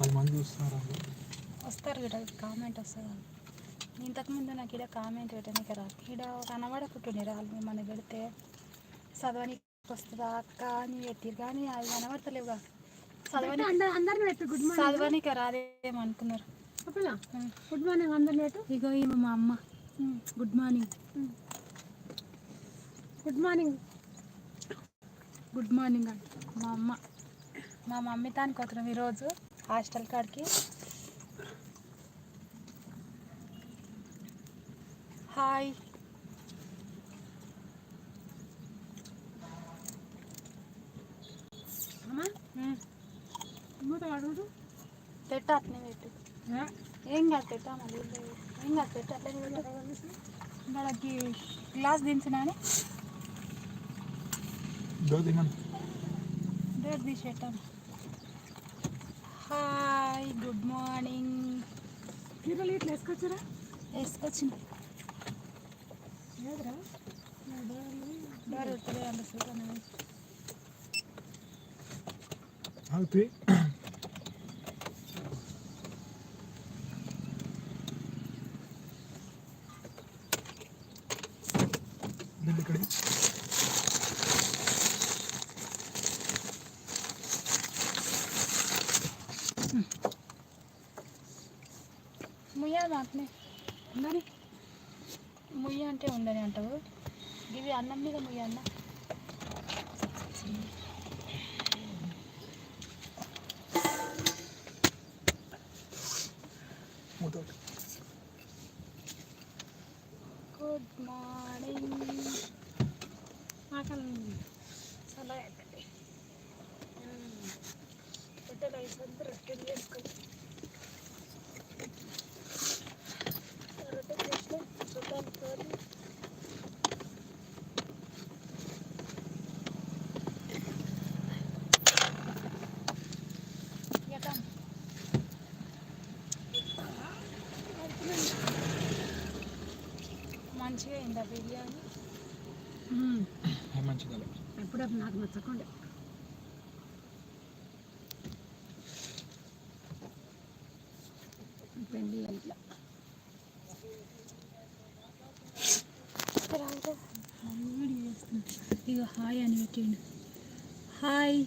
పది మంది చూస్తున్నారు వస్తారు ఇక్కడ కామెంట్ వస్తుంది. ఇంతకుముందు నాకు ఇక్కడ కామెంట్ పెట్టడానికి రాదు ఇక్కడ కనబడకుంటుండే రాళ్ళు మన పెడితే. చదవనికి వస్తుందా అక్క అని పెట్టి కానీ అది కనబడతలేవుగా. చదవని అందరిని పెట్టు. గుడ్ మార్నింగ్ చదవనికి రాదేమో అనుకున్నారు. చెప్పలా గుడ్ మార్నింగ్ అందరిని పెట్టు. ఇగో ఈమె మా అమ్మ. Good morning good morning good morning అండి మా అమ్మ. మా మమ్మీ తానికి వస్తున్నాం ఈరోజు. హాస్టల్ కాడికి. హాయ్. పెట్ట అట్నే పెట్టు. ఏం? కాదు పెట్టా మళ్ళీ ఏం కాదు పెట్టు అట్లనే పెట్టు. వాళ్ళకి గ్లాస్ దించినా డోర్ దిగండి డోర్ తీసి పెట్టాను హాయ్ గుడ్ మార్నింగ్ చీరలు ఇట్లా వేసుకొచ్చారా వేసుకొచ్చింది లేదురా డోర్ పెట్టలే అంత సూపర్ ఆగుతుంది ఇక్కడ ముయ్య మాకునే ఉండని ముయ్య అంటే ఉండని అంటావు. ఇవి అన్నం మీద ముయ్య అన్న. గుడ్ మార్నింగ్ అయిపోయింది బిడ్డలు ఐసంతా రొట్టెలు చేసుకొని రొట్టెలు బిర్యానీ. మంచిగా ఎప్పుడప్పుడు నాకు నచ్చకుండా. పెండి ఇట్లా. ఇక హాయ్ అని పెట్టిండు. హాయ్.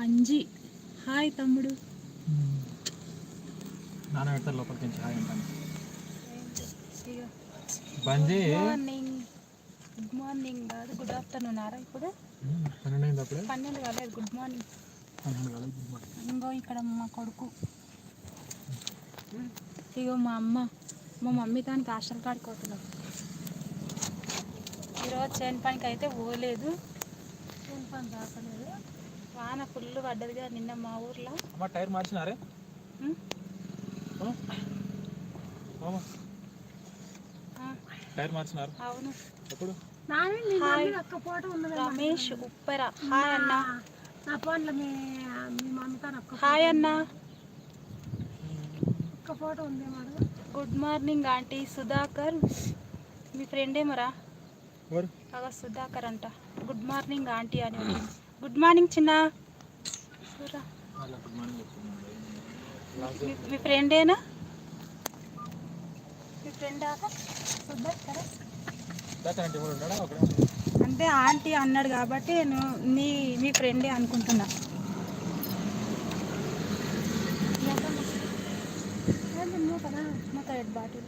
అంజి. హాయ్ తమ్ముడు. నాన్న పెడతారు లోపలికి హాయ్ అంటాను. గుడ్ మార్నింగ్ గుడ్ మార్నింగ్ కాదు గుడ్ ఆఫ్టర్నూన్ ఆరా ఇప్పుడు? పన్నెండు అయింది అప్పుడే? పన్నెండు కాలేదు. గుడ్ మార్నింగ్ పన్నెండు కాలేదు గుడ్ మార్నింగ్ ఇంకో ఇక్కడ మా కొడుకు. ఇగో మా అమ్మ. మా మమ్మీ దానికి హాస్టల్ కాడికి పోతున్నాం ఈరోజు చేను పనికి అయితే పోలేదు. చేను పని రాకలేదు వాన ఫుల్ పడ్డదిగా నిన్న మా ఊర్లో. అమ్మ టైర్ మార్చినారే? టైర్ మార్చినారు. అవును. ఎప్పుడు? రమేష్ ఉప్పెర. హాయ్ అన్న. నా ఫోన్లో మీ హాయ్ అన్న. ఒక్క ఫోటో ఉంది గుడ్ మార్నింగ్ ఆంటీ. సుధాకర్. మీ ఫ్రెండ్ ఏమరా? అగా సుధాకర్ అంట. గుడ్ మార్నింగ్ ఆంటీ అని. గుడ్ మార్నింగ్ చిన్న. మీ ఫ్రెండేనా మీ ఫ్రెండ్ ఆక సుధాకర్ దాకా ఎవరు ఉంటాడా ఒకడే అంటే ఆంటీ అన్నాడు కాబట్టి నేను నీ మీ ఫ్రెండే అనుకుంటున్నా. బాటిల్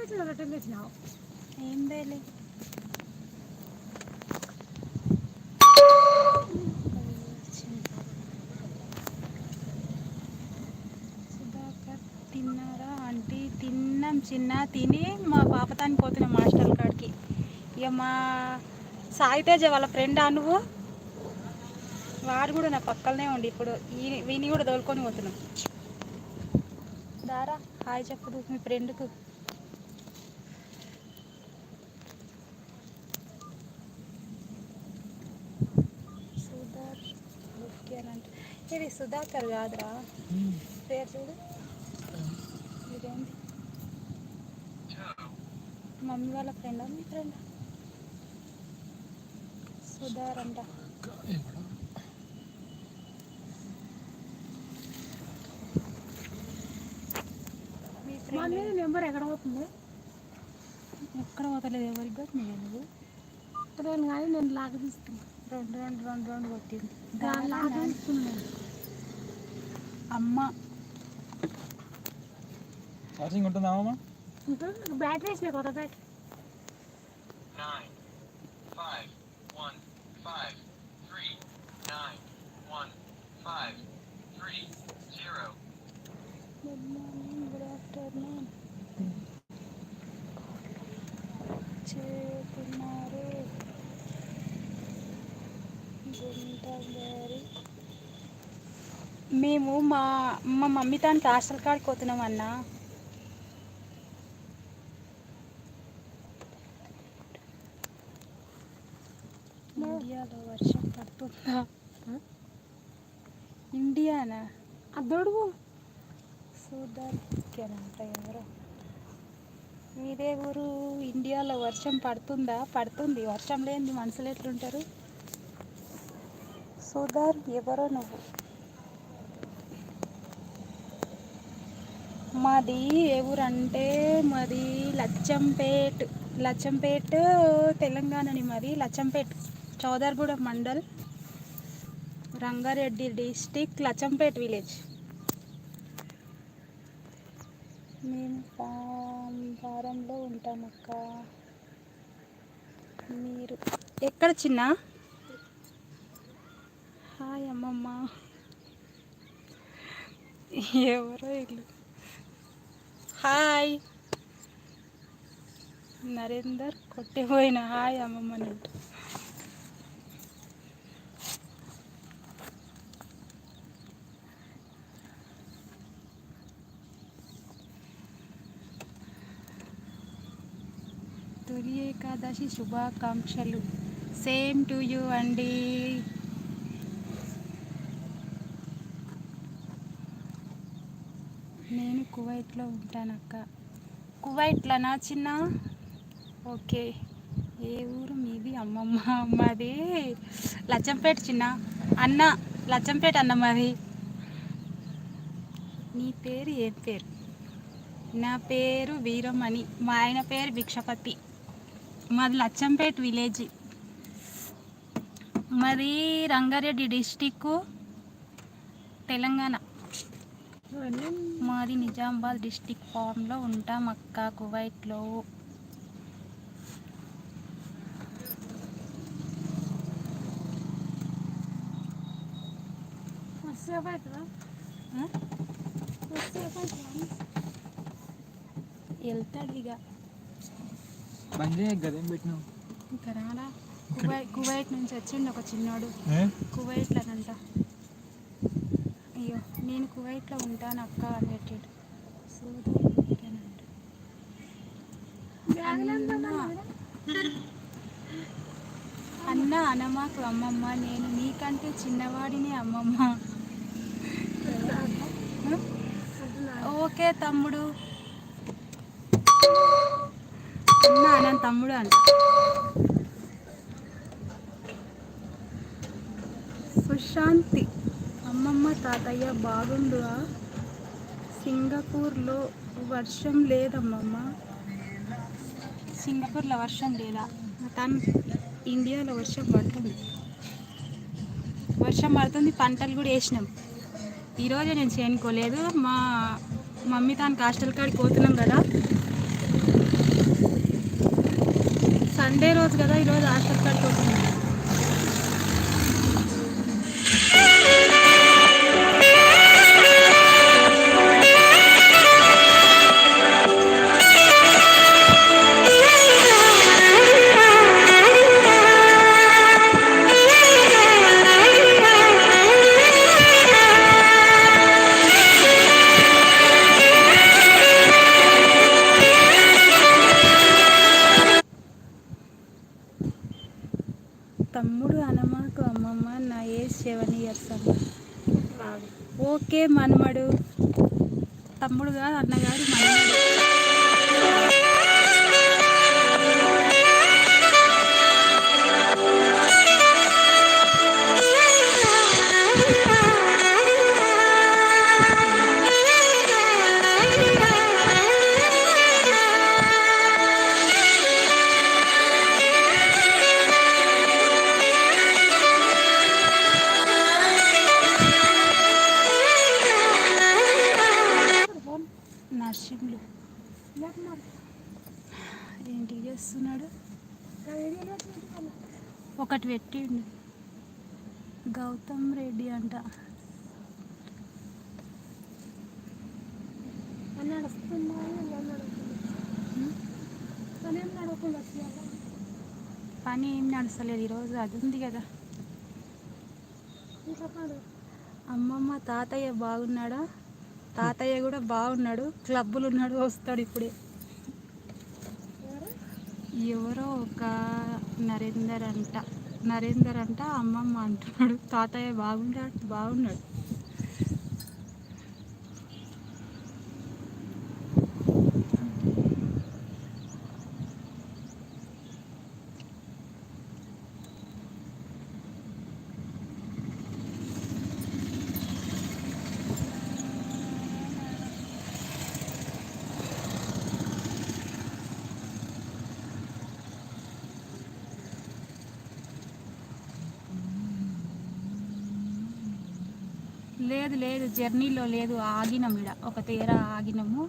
తెచ్చిన రిటర్న్ తెచ్చినావు? ఏం తేలే సుధాకర్ తిన్నారా ఆంటీ తిన్నాం చిన్న తిని మా పాపతానికి పోతున్నాం మాస్టర్ కాడికి. ఇక మా సాయితేజ వాళ్ళ ఫ్రెండ్ నువ్వు? వాడు కూడా నా పక్కనే ఉండి ఇప్పుడు. ఈ- వీని కూడా తోలుకొని పోతున్నాం. దారా హాయ్ చెప్పదు మీ ఫ్రెండ్కు సుధార్ ఇది సుధాకర్ కాదురా? పేరు చూడు. మమ్మీ వాళ్ళ ఫ్రెండా? మీ ఫ్రెండ్? సుధారంట మీ మా ఫ్రెండ్ మీద నెంబర్ ఎక్కడ పోతుంది? ఎక్కడ పోతలేదు ఎవరికి కొట్టినాయి నువ్వు నేను కానీ నేను లాగ తీసుకున్నాను రెండు రెండు రెండు రెండు కొట్టింది. దాని లాగ తీసుకున్నాను అమ్మ. ఉంటుందా అమ్మమ్మ బ్యాటరీ వేసిన కొత్త battery nine, five, one, five, three, nine, one, five, three, zero. Good morning good afternoon చేతున్నారు గుంటగారి మేము మా మా మమ్మీ తానికి హాస్టల్ కాడికి పోతున్నాం అన్న. ఇండియాలో వర్షం పడుతుందా ఇండియానా అద్దోడుగు చూడ్డానికేనంట ఎవరో మీదే ఊరు ఇండియాలో వర్షం పడుతుందా పడుతుంది వర్షం లేని మనుషులు ఎట్లుంటారు సుధార్ ఎవరో నువ్వు మాది ఏ ఊరు అంటే మాది లచ్చంపేట్ లచ్చంపేట్ తెలంగాణని మాది లచ్చంపేట్ చౌదర్గూడ మండల్ రంగారెడ్డి డిస్టిక్ లచంపేట్ విలేజ్. మేము ఫామ్ ఫారంలో ఉంటాం అక్క మీరు ఎక్కడ చిన్న? హాయ్ అమ్మమ్మ. ఎవరో ఇల్లు. హాయ్. నరేందర్ కొట్టిపోయిన హాయ్ అమ్మమ్మ అంట. ఏకాదశి శుభాకాంక్షలు. సేమ్ టు యూ అండి. నేను కువైట్లో ఉంటానక్క. కువైట్లోనా చిన్న? ఓకే. ఏ ఊరు మీది? అమ్మమ్మ మాది లచ్చంపేట చిన్న. అన్న లచ్చంపేట అన్న మాది. నీ పేరు ఏం పేరు? నా పేరు వీరమణి. మా ఆయన పేరు భిక్షపతి. మాది లచ్చంపేట్ విలేజ్. మాది రంగారెడ్డి డిస్టిక్ తెలంగాణ. మాది నిజామాబాద్ డిస్టిక్ ఫామ్లో ఉంటాం అక్క కువైట్లో. వెళ్తాడు ఇక గదేం పెట్టినావు? ఇంకా రాలా. కువైట్ కువైట్ నుంచి వచ్చిండు ఒక చిన్నోడు? కువైట్లోనంట. అయ్యో నేను కువైట్లో ఉంటాను అక్క అని పెట్టాడు. అన్న అనమాకు అమ్మమ్మ నేను నీకంటే చిన్నవాడిని అమ్మమ్మ. ఓకే తమ్ముడు. అన్న తమ్ముడు అంట. సుశాంతి అమ్మమ్మ తాతయ్య బాగుండుగా సింగపూర్లో వర్షం లేదమ్మమ్మ. సింగపూర్లో వర్షం లేదా? తను ఇండియాలో వర్షం పడుతుంది. వర్షం పడుతుంది పంటలు కూడా వేసినాం. ఈరోజు నేను చేయనుకోలేదు మా మమ్మీ తాను హాస్టల్ కాడికి పోతున్నాం కదా. సండే రోజు కదా ఈరోజు హాస్టల్ కాడికి గౌతమ్ రెడ్డి అంట. పని ఏం నడుస్తలేదు ఈరోజు అది ఉంది కదా. అమ్మమ్మ తాతయ్య బాగున్నాడా? తాతయ్య కూడా బాగున్నాడు క్లబ్బులు ఉన్నాడు వస్తాడు ఇప్పుడే. ఎవరో ఒక నరేందర్ అంట. నరేందర్ అంట అమ్మమ్మ అంటున్నాడు. తాతయ్య బాగున్నాడు బాగున్నాడు. లేదు లేదు. జర్నీలో లేదు. ఆగినాం ఇడ ఒక తీర ఆగినాము.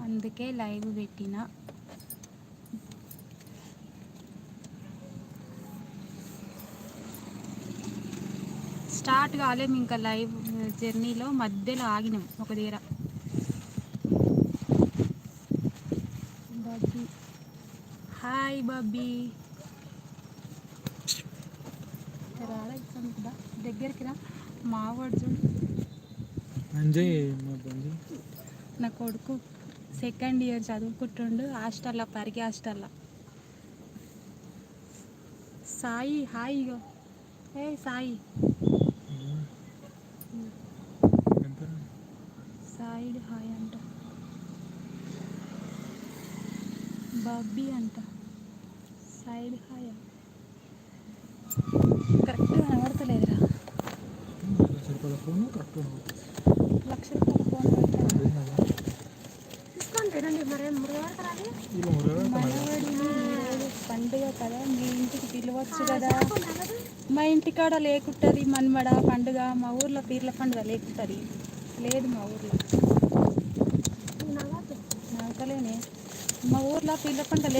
అందుకే లైవ్ పెట్టిన. స్టార్ట్ కాలేము ఇంకా లైవ్ జర్నీలో మధ్యలో ఆగినాం ఒక తీర. బబ్బీ. హాయ్ బబ్బీ. రాడా దగ్గరికి రా. నా కొడుకు సెకండ్ ఇయర్ చదువుకుంటుండు హాస్టల్లో పరిగి హాస్టల్లో. సాయి హాయ్ ఇగో. ఏ సాయి. సాయి హాయ్ అంట. బబ్బీ అంట. సైడ్ హాయ్ కరెక్ట్గా కనబడతలేదురా లక్ష రూపాయల ఫోన్ కరెక్ట్ లక్ష రూపాయల ఫోన్ పెట్టాను తీసుకొని రండి మరి మురగారు రాలి మనవడి ఈరోజు పండుగ కదా మీ ఇంటికి పిలవచ్చు కదా మా ఇంటికాడ లేకుంటుంది మన్మడ పండుగ మా ఊర్లో పీర్ల పండుగ లేకుంటుంది. లేదు మా ఊర్లో. నవ్వద్దు నాకలేనే మా ఊర్లో పీర్ల పండుగ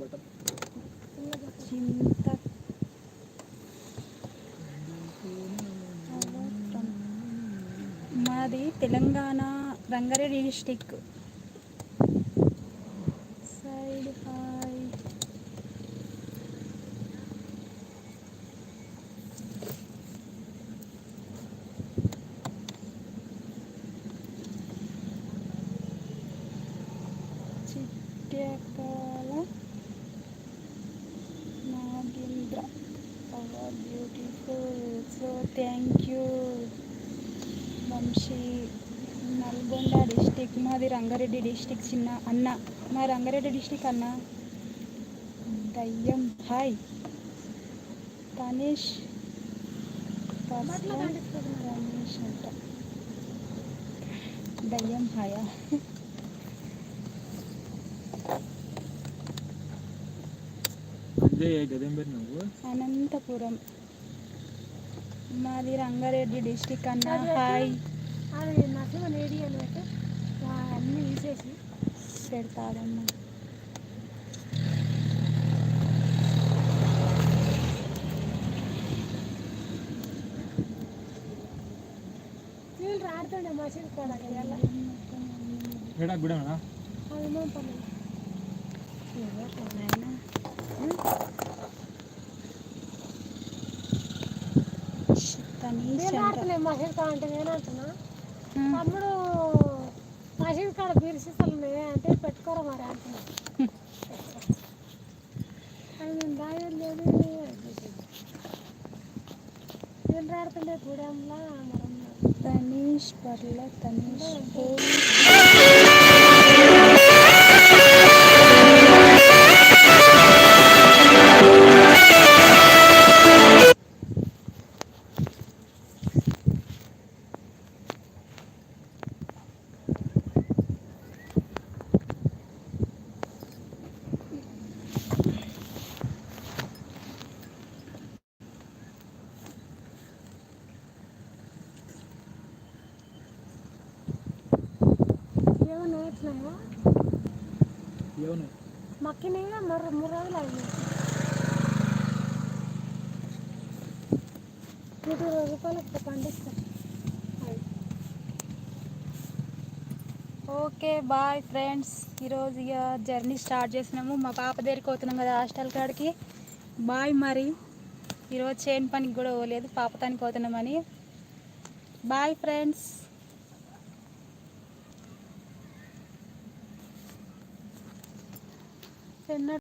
బట్టలు చింత. మాది Telangana Rangareddy district. Thank you Vamshi Nalgonda district మాది రంగారెడ్డి డిస్టిక్ చిన్న అన్న. మా రంగారెడ్డి డిస్టిక్ అన్న. దయ్యం. హాయ్. తనేష్. రమేష్ అంట. దయ్యం. హాయా. అనంతపురం. మాది రంగారెడ్డి డిస్టిక్ అన్న హాయ్ అది నచ్చిన ఏడియాలు పెట్టి అన్నీ తీసేసి పెడతాదమ్మా వీళ్ళు రాడుతుండే మసీద్ కూడా ఎలా ఏడా గుడమా అది ఆడుతున్నా మసీద్ కాడ అంటే నేను అంటున్నా. ఉమ్. తమ్ముడు మసీద్ కాడ బీర్సిస్తలు అంటే పెట్టుకోరా మరి అంటున్నా. అది నేను దాయం లేదు నేను ఆడుతుండే గూడెంలా మరి తనీష్ పర్ల తనీష్ మూడు రోజులు అయింది నూట ఇరవై రూపాయలకు పండిస్తాం ఓకే బాయ్ ఫ్రెండ్స్. ఈరోజు ఇక జర్నీ స్టార్ట్ చేసినాము. మా పాప దగ్గరికి పోతున్నాం కదా హాస్టల్ కాడికి. బాయ్ మరి. ఈరోజు చేయని పనికి కూడా పోలేదు. పాపతానికి పోతున్నామని. Bye friends. ఎన్నో